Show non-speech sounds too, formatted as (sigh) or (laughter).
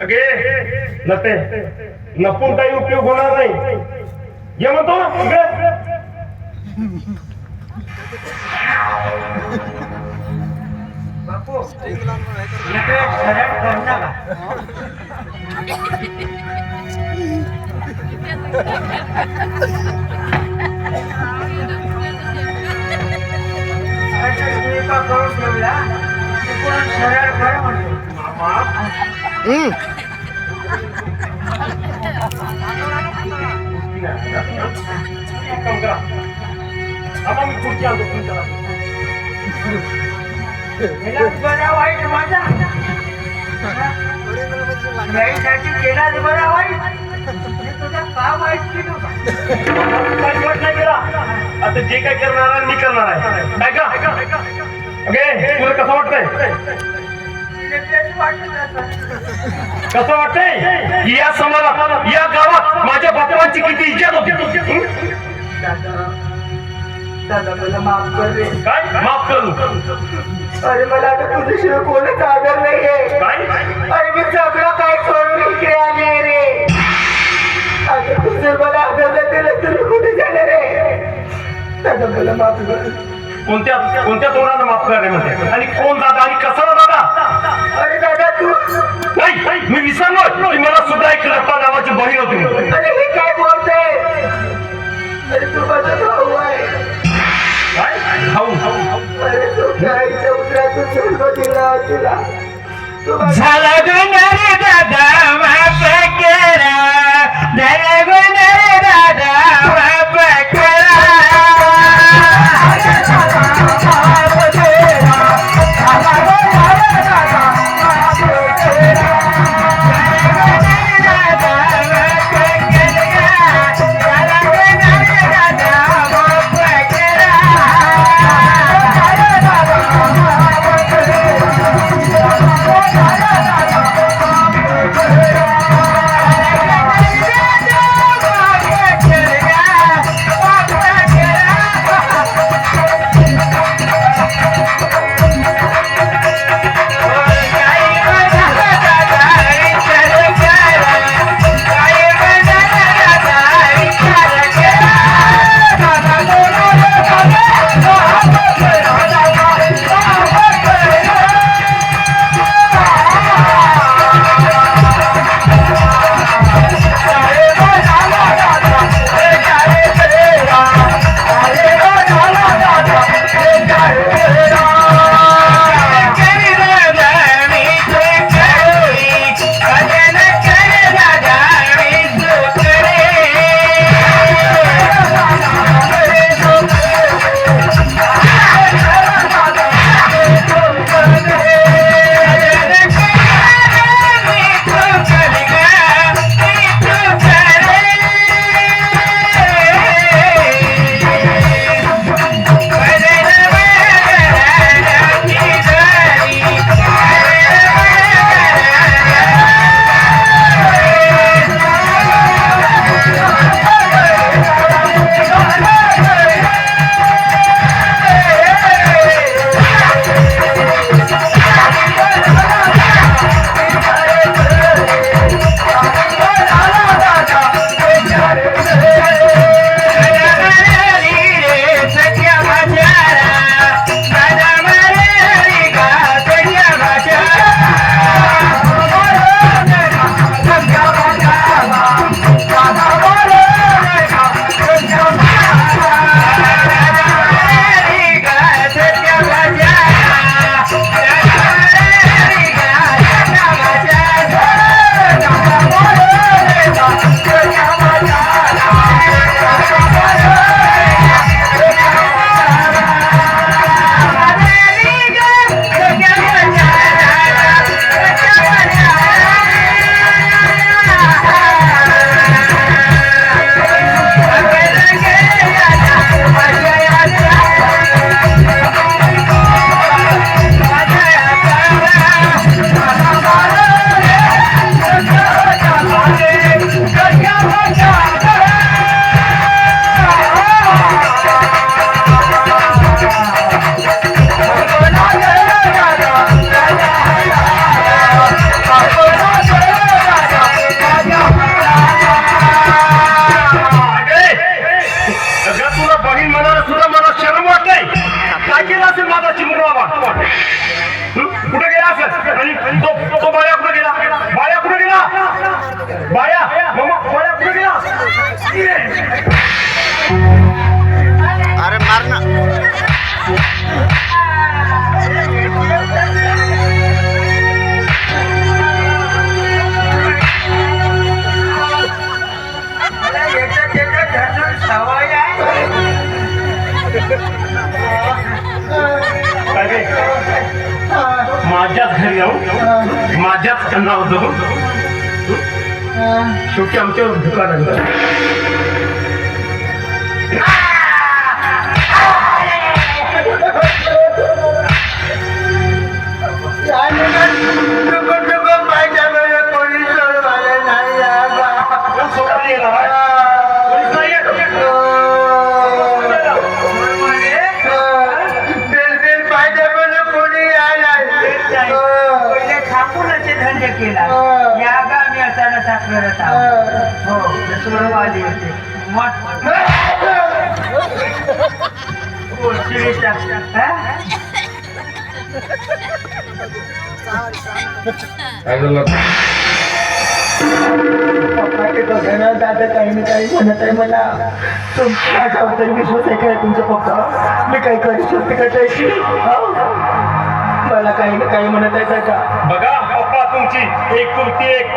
अगे नते. नपून काही उपयोग होणार नाही. ये म्हणतो. बापू. (laughs) करून ठेवला सरळ म्हणतो मी खुर्ची आणतो वाईट माझा केला बरा वाईट तुझा का वाईट नाही केला. आता जे काय करणार मी करणार आहे अगे तुला कसं वाटतंय. कसं वाटतंय? या समाजात या गावात माझ्या बापाची किती इज्जत होती? दादा मला माफ कर रे काय? माफ करू. अरे मला आता तुझ्याशिवाय कोणच आदर नाहीये. काय? अरे मी सगळं काय सोडून इकडे आले रे. आता तुझं मला आदर नाही दिलं तर मी कुठे जाणार रे दादा मला माफ कर. कोणत्या कोणत्या तोंडानं माफ करणे म्हणते आणि कोण दादा? आणि कसा दादा? अरे दादा तू नाही मी विसरलो की मला सुद्धा एक लता नावाची बहीण होती. अरे हे काय बोलतोय? अरे तू माझा भाऊ आहे. काय? खाऊ अरे तू आईच्या उदरातून जन्म दिला तुला? झाला गुन्हा दादा माफ करा. झाला गुन्हा दादा माफ अरे मार ना मला याच्यात याच्यात घासून सवय आहे काय काय माझ्याच घरी जाऊन माझ्याच नाव जगून શું કેમ કેમ દુકાન हो सोडवा आली होते हो, हा? दादा काही ना काही म्हणत आहे मला. तुमच्या माझ्याबद्दल विश्वास आहे काय तुमचा पप्पा मी काही करू शकते का त्याची हो? मला काही ना काही म्हणत आहे दादा बघा पप्पा तुमची. एक कुर्ती एक